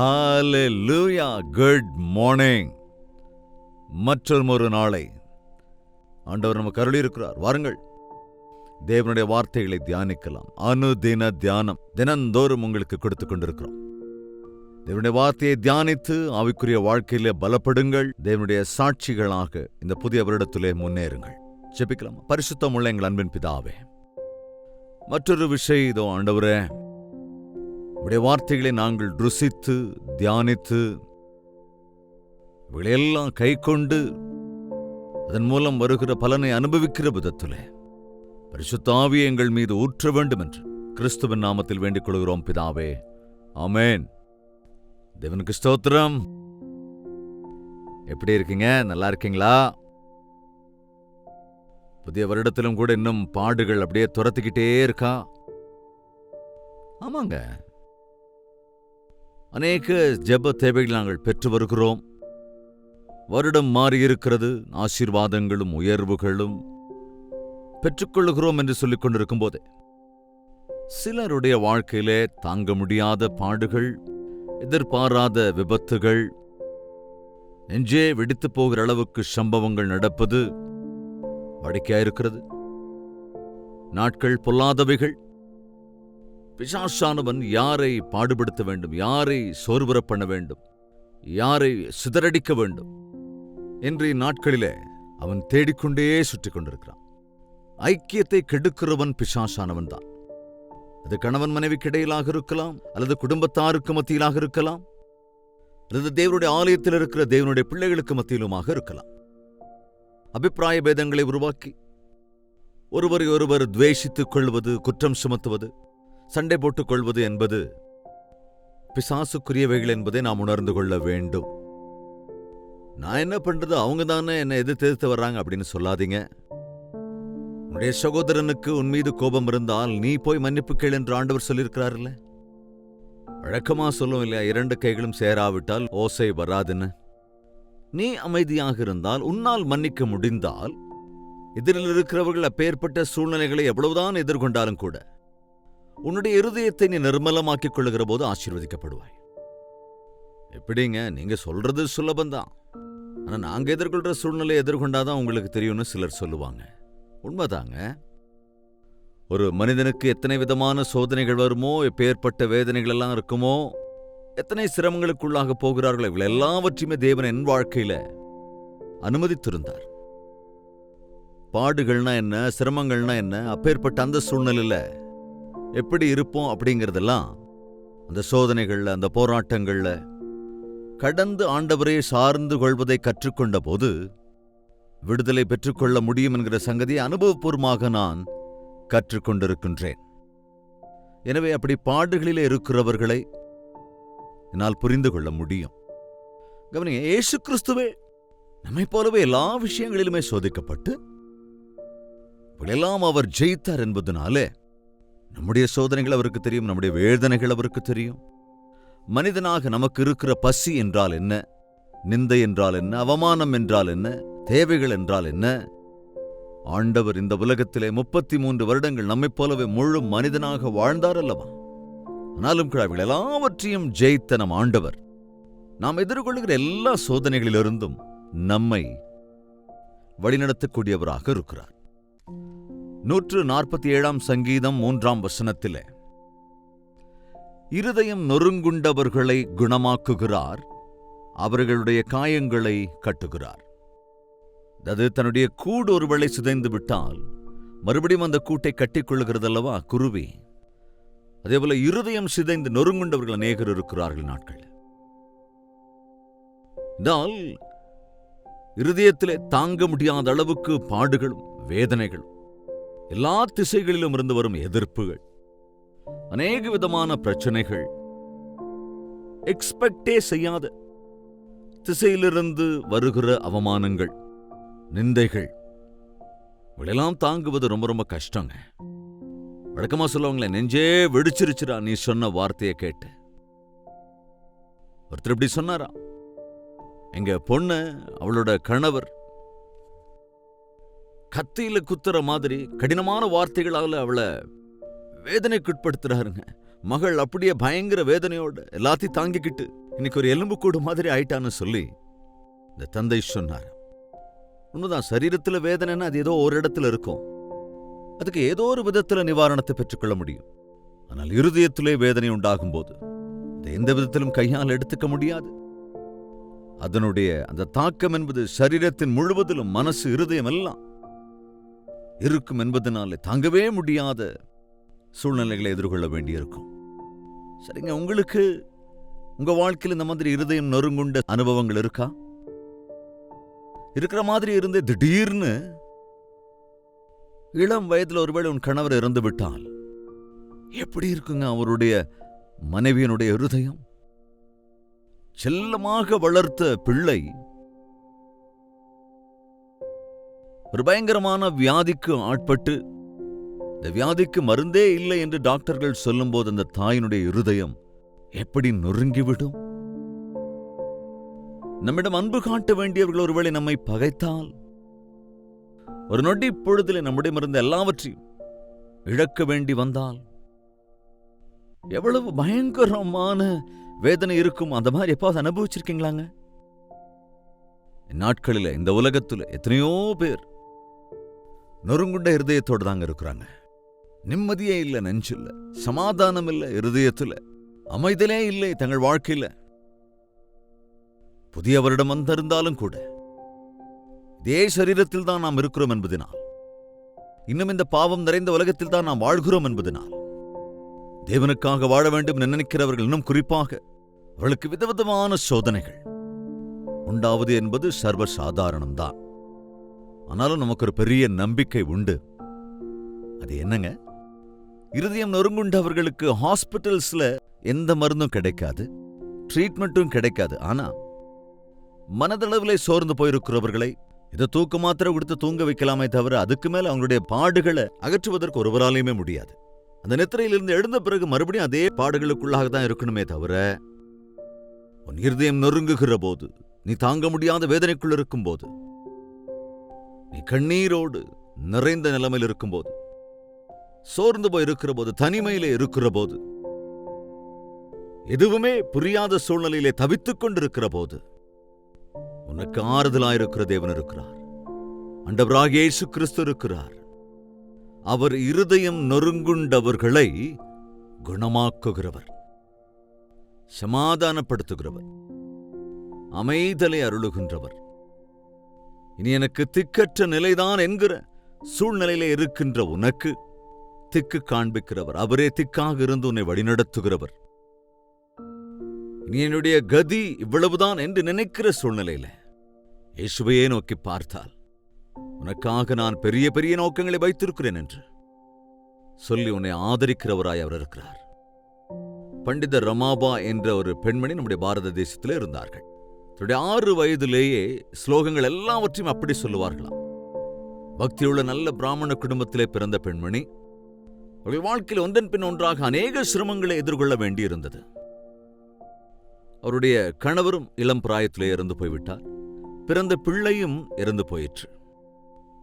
லூயா good morning மற்றும் ஒரு நாளை ஆண்டவர் நமக்கு அருளி இருக்கிறார் வாருங்கள். தேவனுடைய வார்த்தைகளை தியானிக்கலாம். அனுதின தியானம் தினந்தோறும் உங்களுக்கு கொடுத்து கொண்டிருக்கிறோம். தேவனுடைய வார்த்தையை தியானித்து ஆவிக்குரிய வாழ்க்கையிலே பலப்படுங்கள். தேவனுடைய சாட்சிகளாக இந்த புதிய வருடத்திலே முன்னேறுங்கள். ஜெபிக்கலாம்? பரிசுத்தம் உள்ள எங்கள் அன்பின் பிதாவே. மற்றொரு விஷயம் இதோ ஆண்டவரே. உடைய வார்த்தைகளை நாங்கள் ருசித்து தியானித்து இவைகளெல்லாம் கை கொண்டு அதன் மூலம் வருகிற பலனை அனுபவிக்கிற விதத்திலே பரிசுத்தாவிய எங்கள் மீது ஊற்ற வேண்டும் என்று கிறிஸ்துவின் நாமத்தில் வேண்டிக் கொள்கிறோம் பிதாவே. ஆமேன். தேவனுக்கு ஸ்தோத்திரம். எப்படி இருக்கீங்க? நல்லா இருக்கீங்களா? புதிய வருடத்திலும் கூட இன்னும் பாடுகள் அப்படியே துரத்திக்கிட்டே இருக்கா? ஆமாங்க. அநேக ஜெப தேவைகள் நாங்கள் பெற்று வருகிறோம். வருடம் மாறியிருக்கிறது ஆசீர்வாதங்களும் உயர்வுகளும் பெற்றுக்கொள்ளுகிறோம் என்று சொல்லிக் கொண்டிருக்கும் போதே சிலருடைய வாழ்க்கையிலே தாங்க முடியாத பாடுகள் எதிர்பாராத விபத்துகள் நெஞ்சே வெடித்து போகிற அளவுக்கு சம்பவங்கள் நடப்பது வாடிக்கையாயிருக்கிறது. நாட்கள் பொல்லாதவைகள் பிசாசானவன் யாரை பாடுபடுத்த வேண்டும்? யாரை சோர்வுறப் பண்ண வேண்டும்? யாரை சிதறடிக்க வேண்டும்? இன்றைய நாட்களிலே அவன் தேடிக்கொண்டே சுற்றி கொண்டிருக்கிறான். ஐக்கியத்தை கெடுக்கிறவன் பிசாசானவன் தான். அது கணவன் மனைவிக்கு இடையிலாக இருக்கலாம் அல்லது குடும்பத்தாருக்கு மத்தியிலாக இருக்கலாம் அல்லது தேவனுடைய ஆலயத்தில் இருக்கிற தேவனுடைய பிள்ளைகளுக்கு மத்தியிலுமாக இருக்கலாம். அபிப்பிராய பேதங்களை உருவாக்கி ஒருவரை ஒருவர் துவேஷித்துக் கொள்வது குற்றம் சுமத்துவது சண்டை போட்டுக் கொள்வது என்பது பிசாசுக்குரியவைகள் என்பதை நாம் உணர்ந்து கொள்ள வேண்டும். நான் என்ன பண்றது? அவங்க தானே என்னை எதிர்த்து எதிர்த்து வர்றாங்க அப்படின்னு சொல்லாதீங்க. உன்னுடைய சகோதரனுக்கு உன் மீது கோபம் இருந்தால் நீ போய் மன்னிப்பு கேள் என்று ஆண்டவர் சொல்லியிருக்கிறார்ல வழக்கமா சொல்லும் இல்லையா? இரண்டு கைகளும் சேராவிட்டால் ஓசை வராதுன்னு. நீ அமைதியாக இருந்தால் உன்னால் மன்னிக்க முடிந்தால் எதிரில் இருக்கிறவர்கள் அப்பேற்பட்ட சூழ்நிலைகளை எவ்வளவுதான் எதிர்கொண்டாலும் கூட உன்னுடைய இருதயத்தை நீ நிர்மலமாக்கிக் கொள்ளுகிற போது ஆசீர்வதிக்கப்படுவாய். எப்படிங்க? நீங்க சொல்றது சுலபந்தான். ஆனா நாங்க எதிர்கொள்ற சூழ்நிலை எதிர்கொண்டாதான் உங்களுக்கு தெரியும்னு சிலர் சொல்லுவாங்க. உண்மைதாங்க. ஒரு மனிதனுக்கு எத்தனை விதமான சோதனைகள் வருமோ எப்பேற்பட்ட வேதனைகள் எல்லாம் இருக்குமோ எத்தனை சிரமங்களுக்குள்ளாக போகிறார்களோ இவள் எல்லாவற்றையுமே தேவன் என் வாழ்க்கையில அனுமதித்திருந்தார். பாடுகள்னா என்ன சிரமங்கள்னா என்ன அப்பேற்பட்ட அந்த சூழ்நிலையில எப்படி இருப்போம் அப்படிங்கிறதெல்லாம் அந்த சோதனைகள்ல அந்த போராட்டங்கள்ல கடந்து ஆண்டவரை சார்ந்து கொள்வதை கற்றுக்கொண்ட போது விடுதலை பெற்றுக்கொள்ள முடியும் என்கிற சங்கதியை அனுபவபூர்வமாக நான் கற்றுக்கொண்டிருக்கின்றேன். எனவே அப்படி பாடுகளிலே இருக்கிறவர்களை என்னால் புரிந்து கொள்ள முடியும். கவனிங்க ஏசு கிறிஸ்துவே நம்மை போலவே எல்லா விஷயங்களிலுமே சோதிக்கப்பட்டு எல்லாம் அவர் ஜெயித்தார் என்பதனாலே நம்முடைய சோதனைகள் அவருக்கு தெரியும் நம்முடைய வேதனைகள் அவருக்கு தெரியும். மனிதனாக நமக்கு இருக்கிற பசி என்றால் என்ன? நிந்தை என்றால் என்ன? அவமானம் என்றால் என்ன? தேவைகள் என்றால் என்ன? ஆண்டவர் இந்த உலகத்திலே முப்பத்தி மூன்று வருடங்கள் நம்மைப் போலவே முழு மனிதனாக வாழ்ந்தார் அல்லவா? ஆனாலும் கூட எல்லாவற்றையும் ஜெயித்த நம் ஆண்டவர். நாம் எதிர்கொள்கிற எல்லா சோதனைகளிலிருந்தும் நம்மை வழிநடத்தக்கூடியவராக இருக்கிறார். நூற்று நாற்பத்தி ஏழாம் சங்கீதம் மூன்றாம் வசனத்திலே. இருதயம் நொறுங்குண்டவர்களை குணமாக்குகிறார் அவர்களுடைய காயங்களை கட்டுகிறார். அது தன்னுடைய கூடு ஒருவேளை சிதைந்து விட்டால் மறுபடியும் அந்த கூட்டை கட்டிக்கொள்ளுகிறதல்லவா? குருவி அதேபோல இருதயம் சிதைந்து நொறுங்குண்டவர்கள் அநேகர் இருக்கிறார்கள் நாட்கள். இருதயத்திலே தாங்க முடியாத அளவுக்கு பாடுகளும் வேதனைகளும் எல்லா திசைகளிலும் இருந்து வரும் எதிர்ப்புகள் அநேக விதமான பிரச்சனைகள். எக்ஸ்பெக்டே செய்யாத திசையிலிருந்து வருகிற அவமானங்கள் நிந்தைகள். இவளெல்லாம் தாங்குவது ரொம்ப ரொம்ப கஷ்டங்க. வழக்கமா சொல்லுவாங்களே நெஞ்சே வெடிச்சிருச்சுடா நீ சொன்ன வார்த்தையை கேட்டு. ஒருத்தர் இப்படி சொன்னாரா? எங்க பொண்ணு அவளோட கணவர் கத்தியில குத்துற மாதிரி கடினமான வார்த்தைகளால அவளை வேதனைக்குட்படுத்துறாருங்க. மகள் அப்படியே பயங்கர வேதனையோட எல்லாத்தையும் தாங்கிக்கிட்டு இன்னைக்கு ஒரு எலும்புக்கூடு மாதிரி ஆயிட்டான்னு சொல்லி இந்த தந்தை சொன்னார். உண்மைதான் சரீரத்துல வேதனைன்னா அது ஏதோ ஒரு இடத்துல இருக்கும். அதுக்கு ஏதோ ஒரு விதத்துல நிவாரணத்தை பெற்றுக்கொள்ள முடியும். ஆனால் இருதயத்திலே வேதனை உண்டாகும் போது அதை எந்த விதத்திலும் கையால் எடுத்துக்க முடியாது. அதனுடைய அந்த தாக்கம் என்பது சரீரத்தின் முழுவதிலும் மனசு இருதயம் எல்லாம் இருக்கும் என்பதனாலே தாங்கவே முடியாத சூழ்நிலைகளை எதிர்கொள்ள வேண்டியிருக்கும். சரிங்க உங்களுக்கு உங்க வாழ்க்கையில் இந்த மாதிரி இருதயம் நொறுங்குண்ட அனுபவங்கள் இருக்கா? இருக்கிற மாதிரி இருந்து திடீர்னு இளம் வயதுல ஒருவேளை உன் கணவர் இறந்து விட்டால் எப்படி இருக்குங்க அவருடைய மனைவியனுடைய இருதயம்? செல்லமாக வளர்த்த பிள்ளை ஒரு பயங்கரமான வியாதிக்கு ஆட்பட்டு இந்த வியாதிக்கு மருந்தே இல்லை என்று டாக்டர்கள் சொல்லும்போது அந்த தாயினுடைய இருதயம் எப்படி நொறுங்கிவிடும்? நம்மிடம் அன்பு காட்ட வேண்டியவர்கள் ஒருவேளை நம்மை பகைத்தால் ஒரு நொடி பொழுதில் மருந்து எல்லாவற்றையும் இழக்க வேண்டி வந்தால் எவ்வளவு பயங்கரமான வேதனை இருக்கும். அந்த மாதிரி எப்பாவது அனுபவிச்சிருக்கீங்களாங்க? நாட்களில் இந்த உலகத்துல எத்தனையோ பேர் நொறுங்குண்ட இருதயத்தோடு தாங்க இருக்கிறாங்க. நிம்மதியே இல்லை நெஞ்சில்ல சமாதானம் இல்லை இருதயத்தில். அமைதலே இல்லை தங்கள் வாழ்க்கையில. புதிய வருடம் வந்திருந்தாலும் கூட இதே சரீரத்தில் தான் நாம் இருக்கிறோம் என்பதனால் இன்னும் இந்த பாவம் நிறைந்த உலகத்தில் தான் நாம் வாழ்கிறோம் என்பதனால் தேவனுக்காக வாழ வேண்டும் என நினைக்கிறவர்கள் இன்னும் குறிப்பாக அவளுக்கு விதவிதமான சோதனைகள். உண்டாவது என்பது சர்வசாதாரணம்தான். ஆனாலும் நமக்கு ஒரு பெரிய நம்பிக்கை உண்டு. அது என்னங்க? இருதயம் நொறுங்குண்டவர்களுக்கு ஹாஸ்பிட்டல்ஸில் எந்த மருந்தும் கிடைக்காது ட்ரீட்மெண்ட்டும் கிடைக்காது. ஆனா மனதளவில் சோர்ந்து போயிருக்கிறவர்களை இதை தூக்க மாத்திரை கொடுத்து தூங்க வைக்கலாமே தவிர அதுக்கு மேல அவங்களுடைய பாடுகளை அகற்றுவதற்கு ஒருவராலையுமே முடியாது. அந்த நித்திரையிலிருந்து எழுந்த பிறகு மறுபடியும் அதே பாடுகளுக்குள்ளாக தான் இருக்கணுமே தவிர உன் இருதயம் நொறுங்குகிற போது நீ தாங்க முடியாத வேதனைக்குள் இருக்கும்போது நீ கண்ணீரோடு நிறைந்த நிலைமையில் இருக்கும்போது சோர்ந்து போய் இருக்கிற போது தனிமையிலே இருக்கிற போது எதுவுமே புரியாத சூழ்நிலையிலே தவித்துக் கொண்டிருக்கிற போது உனக்கு ஆறுதலாயிருக்கிற தேவன் இருக்கிறார். அண்டவராக இயேசு கிறிஸ்து இருக்கிறார். அவர் இருதயம் நொறுங்குண்டவர்களை குணமாக்குகிறவர் சமாதானப்படுத்துகிறவர் அமைதலை அருளுகின்றவர். இனி எனக்கு திக்கற்ற நிலைதான் என்கிற சூழ்நிலையிலே இருக்கின்ற உனக்கு திக்கு காண்பிக்கிறவர். அவரே திக்காக இருந்து உன்னை வழிநடத்துகிறவர். இனி என்னுடைய கதி இவ்வளவுதான் என்று நினைக்கிற சூழ்நிலையில இயேசுவையே நோக்கி பார்த்தால் உனக்காக நான் பெரிய பெரிய நோக்கங்களை வைத்திருக்கிறேன் என்று சொல்லி உன்னை ஆதரிக்கிறவராய் அவர் இருக்கிறார். பண்டித ரமாபா என்ற ஒரு பெண்மணி நம்முடைய பாரத தேசத்திலே இருந்தார்கள். தன்னுடைய ஆறு வயதிலேயே ஸ்லோகங்கள் எல்லாவற்றையும் அப்படி சொல்லுவார்களாம். பக்தியுள்ள நல்ல பிராமண குடும்பத்திலே பிறந்த பெண்மணி அவருடைய வாழ்க்கையில் ஒன்றன் பின் ஒன்றாக அநேக சிரமங்களை எதிர்கொள்ள வேண்டியிருந்தது. அவருடைய கணவரும் இளம் பிராயத்திலே இறந்து போய்விட்டார். பிறந்த பிள்ளையும் இறந்து போயிற்று.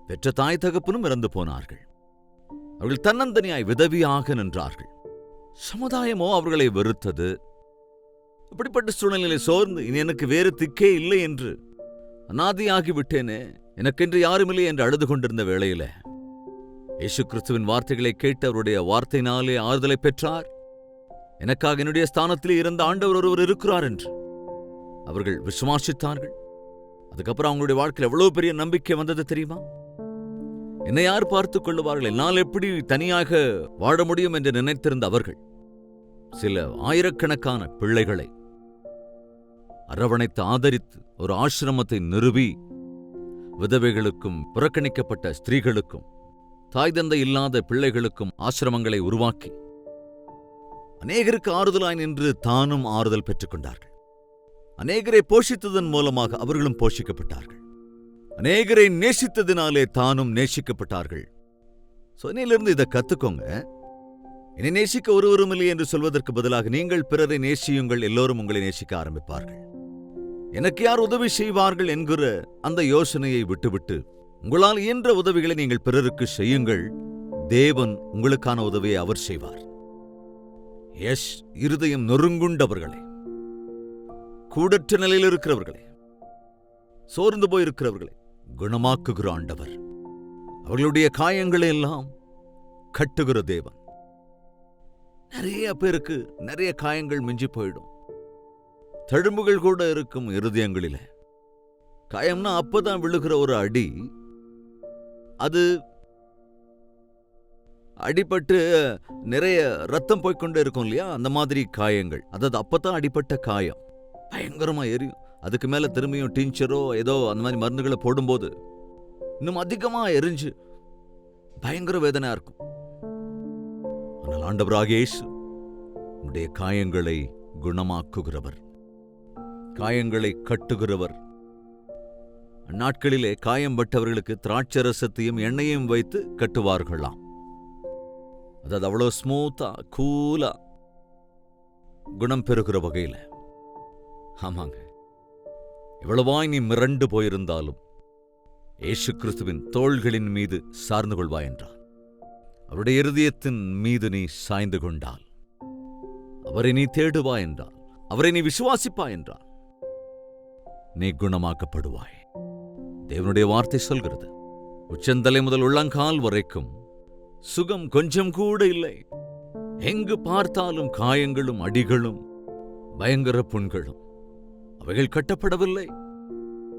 பெற்ற தாய் தகப்பனும் இறந்து போனார்கள். அவர்கள் தன்னந்தனியாய் விதவியாக நின்றார்கள். சமுதாயமோ அவர்களை வெறுத்தது. அப்படிப்பட்ட சூழ்நிலையில் சோர்ந்து இனி எனக்கு வேறு திக்கே இல்லை என்று அனாதியாகி விட்டேனே எனக்கென்று யாருமில்லை என்று அழுது கொண்டிருந்த வேளையில இயேசு கிறிஸ்துவின் வார்த்தைகளை கேட்டு அவருடைய வார்த்தையினாலே ஆறுதலை பெற்றார். எனக்காக என்னுடைய ஸ்தானத்திலே இருந்த ஆண்டவர் ஒருவர் இருக்கிறார் என்று அவர்கள் விசுவாசித்தார்கள். அதுக்கப்புறம் அவங்களுடைய வாழ்க்கையில் எவ்வளவு பெரிய நம்பிக்கை வந்தது தெரியுமா? என்னை யார் பார்த்துக் கொள்ளுவார்கள்? என்னால் எப்படி தனியாக வாழ முடியும் என்று நினைத்திருந்த அவர்கள் சில ஆயிரக்கணக்கான பிள்ளைகளை அரவணைத்து ஆதரித்து ஒரு ஆசிரமத்தை நிறுவி விதவைகளுக்கும் புறக்கணிக்கப்பட்ட ஸ்திரீகளுக்கும் தாய் தந்தை இல்லாத பிள்ளைகளுக்கும் ஆசிரமங்களை உருவாக்கி அநேகருக்கு ஆறுதலாய் நின்று தானும் ஆறுதல் பெற்றுக்கொண்டார்கள் அநேகரை போஷித்ததன் மூலமாக அவர்களும் போஷிக்கப்பட்டார்கள். அநேகரை நேசித்ததினாலே தானும் நேசிக்கப்பட்டார்கள். சொன்னையிலிருந்து இதை கத்துக்கோங்க. என்னை நேசிக்க ஒருவரும் இல்லை என்று சொல்வதற்கு பதிலாக நீங்கள் பிறரை நேசியுங்கள் எல்லோரும் உங்களை நேசிக்க ஆரம்பிப்பார்கள். எனக்கு யார் உதவி செய்வார்கள் என்கிற அந்த யோசனையை விட்டுவிட்டு உங்களால் இயன்ற உதவிகளை நீங்கள் பிறருக்கு செய்யுங்கள். தேவன் உங்களுக்கான உதவியை அவர் செய்வார். எஸ் இருதயம் நொறுங்குண்டவர்களே. கூடற்ற நிலையில் இருக்கிறவர்களே. சோர்ந்து போயிருக்கிறவர்களே. குணமாக்குகிற ஆண்டவர். அவர்களுடைய காயங்களை எல்லாம் கட்டுகிற தேவன். நிறைய பேருக்கு நிறைய காயங்கள் மிஞ்சி போயிடும். தழும்புகள் கூட இருக்கும் இருதயங்களில். காயம்னா அப்பதான் விழுகிற ஒரு அடி. அது அடிபட்டு நிறைய ரத்தம் போய்க்கொண்டே இருக்கும் இல்லையா? அந்த மாதிரி காயங்கள். அதாவது அப்பதான் அடிபட்ட காயம். பயங்கரமா எரியும். அதுக்கு மேல திரும்பியும் டீச்சரோ ஏதோ அந்த மாதிரி மருந்துகளை போடும்போது இன்னும் அதிகமா எரிஞ்சு பயங்கர வேதனையா இருக்கும். ஆனால் ஆண்டவராக இயேசு உடைய காயங்களை குணமாக்குகிறவர். காயங்களை கட்டுகிறவர். அந்நாட்களிலே காயம் பட்டவர்களுக்கு திராட்சரசத்தையும் எண்ணெயையும் வைத்து கட்டுவார்களாம். அதாவது அவ்வளோ ஸ்மூத்தா கூலா குணம் பெறுகிற வகையில. ஆமாங்க. எவ்வளவாய் நீ மிரண்டு போயிருந்தாலும் ஏசு கிறிஸ்துவின் தோள்களின் மீது சார்ந்து கொள்வாய் என்றார். அவருடைய இருதயத்தின் மீது நீ சாய்ந்து கொண்டால் அவரை நீ தேடுவா என்றால் அவரை நீ விசுவாசிப்பா என்றார் நீ குணமாக்கப்படுவாய் தேவனுடைய வார்த்தை சொல்கிறது உச்சந்தலை முதல் உள்ளங்கால் வரைக்கும் சுகம் கொஞ்சம் கூட இல்லை. எங்கு பார்த்தாலும் காயங்களும் அடிகளும் பயங்கர புண்களும் அவைகள் கட்டப்படவில்லை.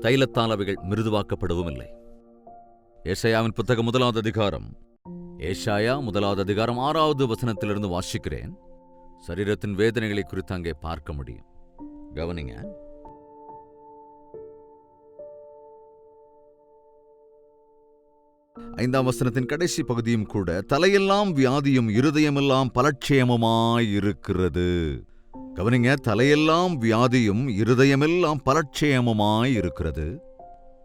தைலத்தால் அவைகள் மிருதுவாக்கப்படவும் இல்லை ஏஷாயாவின் புத்தகம் முதலாவது அதிகாரம். ஏஷாயா முதலாவது அதிகாரம் ஆறாவது வசனத்திலிருந்து வாசிக்கிறேன். சரீரத்தின் வேதனைகளை குறித்து அங்கே பார்க்க முடியும். கவனிங்க. ஐந்தாம் வசனத்தின் கடைசி பகுதியும் கூட தலையெல்லாம் வியாதியும் இருதயமெல்லாம் பலட்சேமமாயிருக்கிறது. கவனிங்க தலையெல்லாம் வியாதியும் இருதயமெல்லாம் பலட்சயமுமாயிருக்கிறது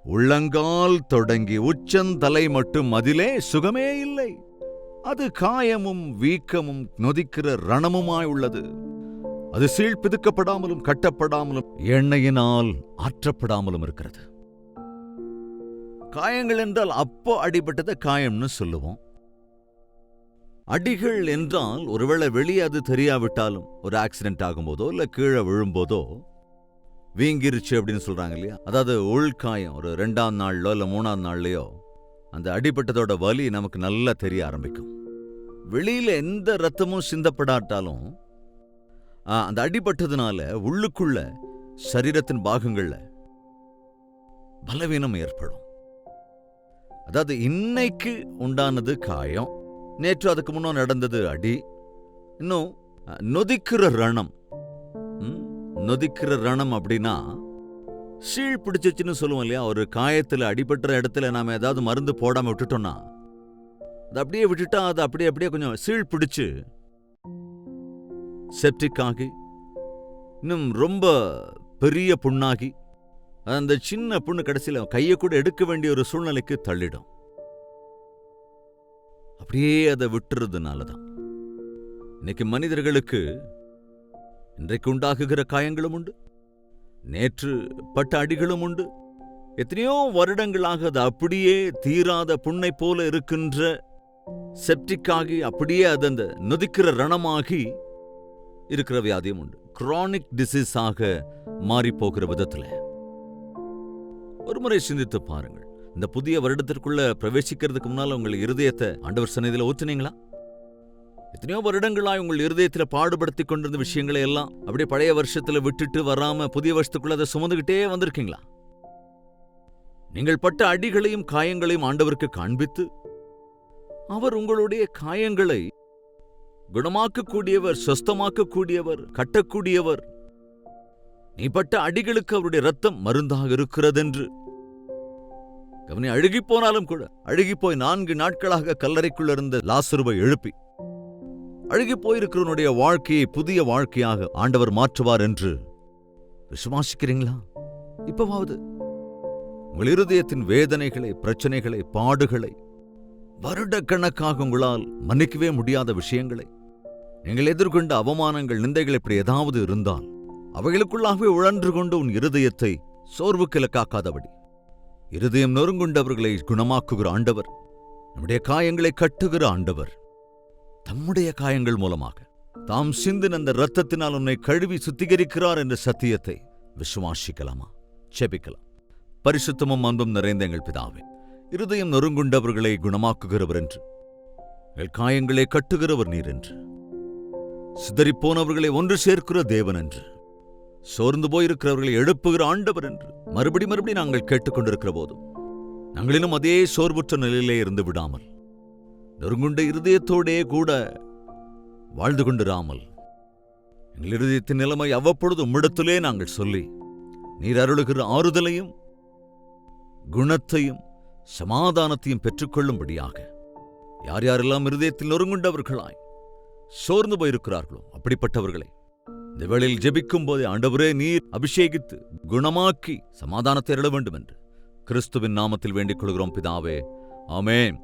உள்ளங்கால் தொடங்கி உச்சந்தலை மட்டும் அதிலே சுகமே இல்லை. அது காயமும் வீக்கமும் நொதிக்கிற ரணமுமாய் உள்ளது. அது சீழ்பிதுக்கப்படாமலும் கட்டப்படாமலும் எண்ணெயினால் ஆற்றப்படாமலும் இருக்கிறது. காயங்கள் என்றால் அப்போ அடிபட்டதை காயம்னு சொல்லுவோம். அடிகள் என்றால் ஒருவேளை வெளியே அது தெரியாவிட்டாலும் ஒரு ஆக்சிடென்ட் ஆகும்போதோ இல்ல கீழே விழும்போதோ வீங்கிருச்சு அப்படின்னு சொல்றாங்க இல்லையா? அதாவது உள்காயம் ஒரு ரெண்டாம் நாள்லோ இல்ல மூணாம் நாள்லயோ அந்த அடிபட்டதோட வலி நமக்கு நல்லா தெரிய ஆரம்பிக்கும். வெளியில எந்த ரத்தமும் சிந்தப்படாட்டாலும் ஆ, அந்த அடிபட்டதுனால உள்ளுக்குள்ள சரீரத்தின் பாகங்கள்ல பலவீனம் ஏற்படும். அதாவது இன்னைக்கு உண்டானது காயம் நேற்று அதுக்கு முன்னே நடந்தது அடி இன்னும் நொதிக்கிற ரணம். நொதிக்கிற ரணம் அப்படின்னா சீழ் பிடிச்சிச்சுன்னு சொல்லுவோம் இல்லையா? ஒரு காயத்துல அடிபட்டுற இடத்துல நாம ஏதாவது மருந்து போடாம விட்டுட்டோம்னா அது அப்படியே விட்டுட்டா அது அப்படியே அப்படியே கொஞ்சம் சீழ் பிடிச்சு செப்டிக் ஆகி இன்னும் ரொம்ப பெரிய புண்ணாகி அந்த சின்ன பொண்ணு கடைசியில் கையை கூட எடுக்க வேண்டிய ஒரு சூழ்நிலைக்கு தள்ளிடும். அப்படியே அதை விட்டுறதுனால தான் இன்னைக்கு மனிதர்களுக்கு இன்றைக்கு உண்டாகுகிற காயங்களும் உண்டு. நேற்று பட்ட அடிகளும் உண்டு. எத்தனையோ வருடங்களாக அது அப்படியே தீராத புண்ணை போல இருக்கின்ற செப்டிக்காகி அப்படியே அது அந்த நொதிக்கிற ரணமாகி இருக்கிற வியாதியும் உண்டு. கிரானிக் டிசீஸ் ஆக மாறி போகிற விதத்துல. ஒரு முறை சிந்தித்து பாருங்கள். இந்த புதிய வருடத்திற்குள்ள பிரவேசிக்கிறதுக்கு முன்னால உங்கள் இருதயத்தை ஆண்டவர் சன்னதியில் ஊற்றுனீங்களா எத்தனையோ வருடங்களாய் உங்கள் இருதயத்துல பாடுபடுத்தி கொண்டிருந்த விஷயங்களை எல்லாம் அப்படியே பழைய வருஷத்துல விட்டுட்டு வராம புதிய வருஷத்துக்குள்ள அதை சுமந்துகிட்டே வந்திருக்கீங்களா? நீங்கள் பட்ட அடிகளையும் காயங்களையும் ஆண்டவருக்கு காண்பித்து அவர் உங்களுடைய காயங்களை குணமாக்கக்கூடியவர் சொஸ்தமாக்கக்கூடியவர் கட்டக்கூடியவர் நீ பட்ட அடிகளுக்கு அவருடைய ரத்தம் மருந்தாக இருக்கிறதென்று. கவனி அழுகி போனாலும் கூட அழுகி போய் நான்கு நாட்களாக கல்லறைக்குள் இருந்த லாசருவை எழுப்பி அழுகி போயிருக்கிறவனுடைய வாழ்க்கையை புதிய வாழ்க்கையாக ஆண்டவர் மாற்றுவார் என்று விசுவாசிக்கிறீங்களா? இப்பவாவது உங்கள் இருதயத்தின் வேதனைகளை பிரச்சனைகளை பாடுகளை வருடக்கணக்காக உங்களால் மன்னிக்கவே முடியாத விஷயங்களை நீங்கள் எதிர்கொண்ட அவமானங்கள் நிந்தைகள் இப்படி ஏதாவது இருந்தால் அவைகளுக்குள்ளாகவே உழன்று கொண்டு உன் இருதயத்தை சோர்வுக்கு இலக்காக்காதபடி இருதயம் நொறுங்குண்டவர்களை குணமாக்குகிற ஆண்டவர் நம்முடைய காயங்களை கட்டுகிற ஆண்டவர். தம்முடைய காயங்கள் மூலமாக தாம் சிந்தின அந்த இரத்தத்தினால் உன்னை கழுவி சுத்திகரிக்கிறார் என்ற சத்தியத்தை விசுவாசிக்கலாமா? செபிக்கலாம். பரிசுத்தமும் அன்பும் நிறைந்த எங்கள் பிதாவே இருதயம் நொறுங்குண்டவர்களை குணமாக்குகிறவர் என்று எங்கள் காயங்களை கட்டுகிறவர் நீர் என்று சிதறிப்போனவர்களை ஒன்று சேர்க்கிற தேவன் என்று சோர்ந்து போயிருக்கிறவர்களை எழுப்புகிற ஆண்டவர் என்று மறுபடி மறுபடி நாங்கள் கேட்டுக்கொண்டிருக்கிற போதும் நாங்களினும் அதே சோர்வுற்ற நிலையிலே இருந்து விடாமல் நொறுங்குண்ட இருதயத்தோடே கூட வாழ்ந்து கொண்டிராமல் எங்கள் இருதயத்தின் நிலைமை அவ்வப்பொழுது உம்மிடத்திலே நாங்கள் சொல்லி நீர் அருளுகிற ஆறுதலையும் குணத்தையும் சமாதானத்தையும் பெற்றுக்கொள்ளும்படியாக யார் யாரெல்லாம் இருதயத்தில் நொறுங்குண்டவர்களாய் சோர்ந்து போயிருக்கிறார்களோ அப்படிப்பட்டவர்களை இந்த வேளையில் ஜெபிக்கும் போதே ஆண்டவரே நீர் அபிஷேகித்து குணமாக்கி சமாதானத்தை எழ வேண்டும் என்று கிறிஸ்துவின் நாமத்தில் வேண்டிக் கொள்கிறோம் பிதாவே ஆமேன்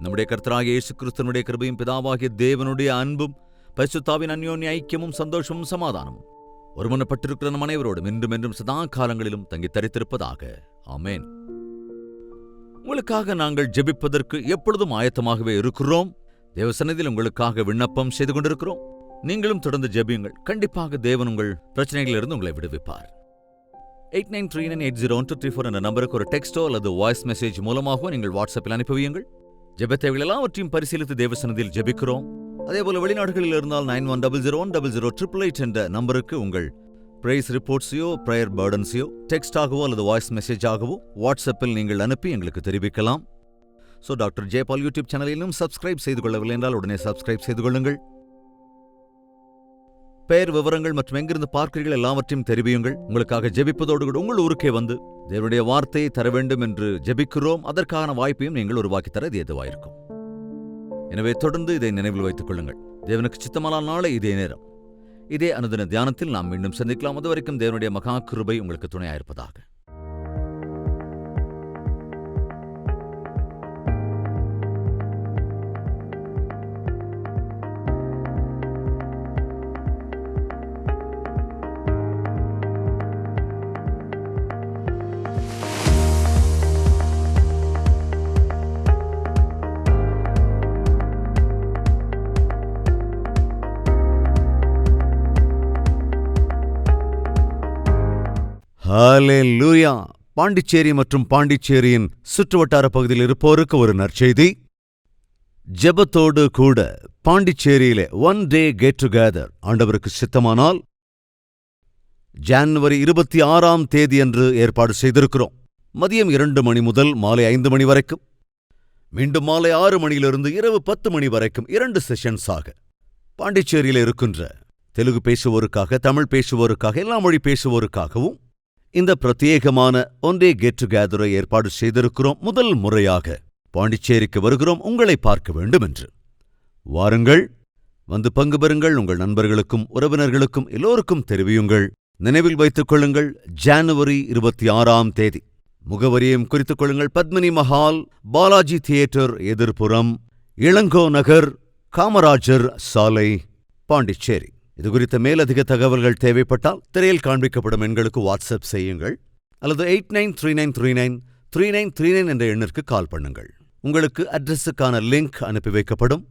நம்முடைய கர்த்தராகிய இயேசு கிறிஸ்தனுடைய கிருபையும் பிதாவாகிய தேவனுடைய அன்பும் பரிசுத்தாவின் அந்யோன்ய ஐக்கியமும் சந்தோஷமும் சமாதானமும் ஒருமனப்பட்டிருக்கிற நம் அனைவரோடும் இன்றும் என்றும் சதா காலங்களிலும் தங்கி தரித்திருப்பதாக ஆமேன் உங்களுக்காக நாங்கள் ஜெபிப்பதற்கு எப்பொழுதும் ஆயத்தமாகவே இருக்கிறோம் தேவசன்னதியில் உங்களுக்காக விண்ணப்பம் செய்து கொண்டிருக்கிறோம் நீங்களும் தொடர்ந்து ஜெபியுங்கள். கண்டிப்பாக தேவன் உங்கள் பிரச்சனைகளிலிருந்து உங்களை விடுவிப்பார். Eight nine three nine eight zero one two three four என்ற நம்பருக்கு ஒரு டெக்ஸ்டோ அல்லது வாய்ஸ் மெசேஜ் மூலமாகவோ நீங்கள் வாட்ஸ்அப்பில் அனுப்பி ஜெப தேவைகள் எல்லாவற்றையும் பரிசீலித்து தேவசனத்தில் ஜெபிக்கிறோம். அதேபோல வெளிநாடுகளில் இருந்தால் nine one double zero one double zero triple eight என்ற நம்பருக்கு உங்கள் பிரைஸ் ரிப்போர்ட்ஸையோ ப்ரேயர் பேர்டன்ஸையோ டெக்ஸ்டாகவோ அல்லது வாய்ஸ் மெசேஜாகவோ வாட்ஸ்அப்பில் நீங்கள் அனுப்பி எங்களுக்கு தெரிவிக்கலாம். ஸோ டாக்டர் ஜெயபால் யூடியூப் சேனலிலும் சப்ஸ்கிரைப் செய்து கொள்ளவில்லை என்றால் உடனே சப்ஸ்கிரைப் செய்து கொள்ளுங்கள். பெயர் விவரங்கள் மற்றும் எங்கிருந்து பார்க்கிறீர்கள் எல்லாவற்றையும் தெரிவியுங்கள். உங்களுக்காக ஜெபிப்பதோடு கூட உங்கள் ஊருக்கே வந்து தேவனுடைய வார்த்தையை தர வேண்டும் என்று ஜெபிக்கிறோம். அதற்கான வாய்ப்பையும் நீங்கள் உருவாக்கி தர இது எதுவாயிருக்கும் எனவே தொடர்ந்து இதை நினைவில் வைத்துக் கொள்ளுங்கள். தேவனுக்கு சித்தமான நாளை இதே நேரம். இதே அனுதின தியானத்தில் நாம் மீண்டும் சந்திக்கலாம். அதுவரைக்கும் தேவனுடைய மகா கிருபை உங்களுக்கு துணையாயிருப்பதாக. ஹalleluya பாண்டிச்சேரி மற்றும் பாண்டிச்சேரியின் சுற்றுவட்டார பகுதியில் இருப்போருக்கு ஒரு நற்செய்தி. ஜெபத்தோடு கூட பாண்டிச்சேரியிலே ஒன் டே கெட் டுகெதர் ஆண்டவருக்கு சித்தமானால் ஜான்வரி இருபத்தி ஆறாம் தேதியன்று ஏற்பாடு செய்திருக்கிறோம். மதியம் இரண்டு மணி முதல் மாலை ஐந்து மணி வரைக்கும். மீண்டும் மாலை ஆறு மணியிலிருந்து இரவு பத்து மணி வரைக்கும் இரண்டு செஷன்ஸ் ஆக. பாண்டிச்சேரியில் இருக்கின்ற தெலுங்கு பேசுவோருக்காக தமிழ் பேசுவோருக்காக எல்லா மொழி பேசுவோருக்காகவும் இந்த பிரத்யேகமான ஒன்றே கெட் டுகெதரை ஏற்பாடு செய்திருக்கிறோம் முதல் முறையாக. பாண்டிச்சேரிக்கு வருகிறோம் உங்களை பார்க்க வேண்டும் என்று வாருங்கள் வந்து பங்கு பெறுங்கள் உங்கள் நண்பர்களுக்கும் உறவினர்களுக்கும் எல்லோருக்கும் தெரிவியுங்கள். நினைவில் வைத்துக் கொள்ளுங்கள் ஜானுவரி இருபத்தி ஆறாம் தேதி. முகவரியும் குறித்துக் கொள்ளுங்கள் பத்மினி மஹால் பாலாஜி தியேட்டர் எதிர்ப்புறம் இளங்கோ நகர் காமராஜர் சாலை பாண்டிச்சேரி. இது குறித்த மேலதிக தகவல்கள் தேவைப்பட்டால் திரையில் காண்பிக்கப்படும் எண்களுக்கு வாட்ஸ்அப் செய்யுங்கள். அல்லது eight nine three nine three nine three nine three nine என்ற எண்ணிற்கு கால் பண்ணுங்கள். உங்களுக்கு அட்ரஸுக்கான லிங்க் அனுப்பி வைக்கப்படும்.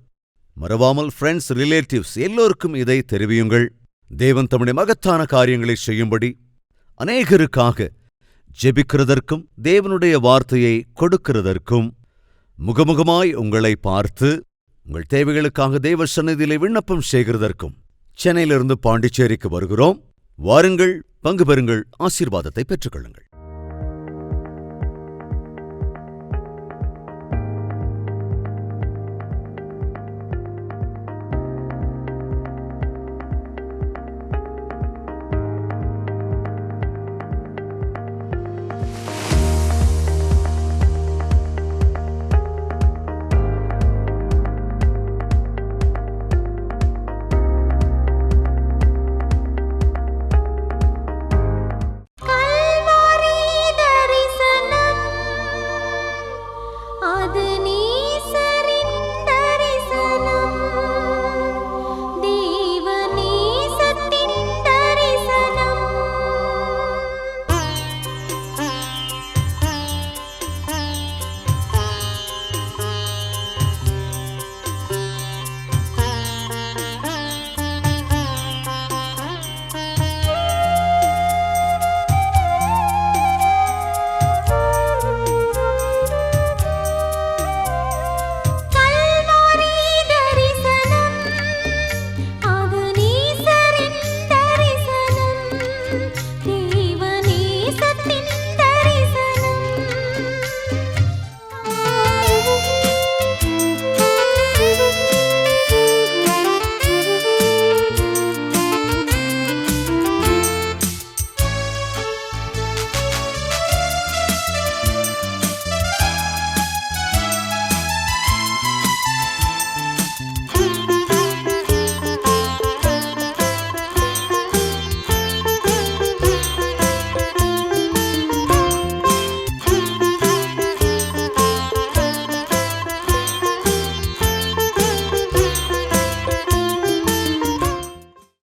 மறவாமல் ஃப்ரெண்ட்ஸ் ரிலேட்டிவ்ஸ் எல்லோருக்கும் இதை தெரிவியுங்கள். தேவன் தம்முடைய மகத்தான காரியங்களை செய்யும்படி அநேகருக்காக ஜெபிக்கிறதற்கும் தேவனுடைய வார்த்தையை கொடுக்கிறதற்கும் முகமுகமாய் உங்களை பார்த்து உங்கள் தேவைகளுக்காக தேவ சன்னதியிலே விண்ணப்பம் செய்கிறதற்கும் சென்னையிலிருந்து பாண்டிச்சேரிக்கு வருகிறோம். வாருங்கள் பங்கு பெறுங்கள் ஆசீர்வாதத்தை பெற்றுக்கொள்ளுங்கள்.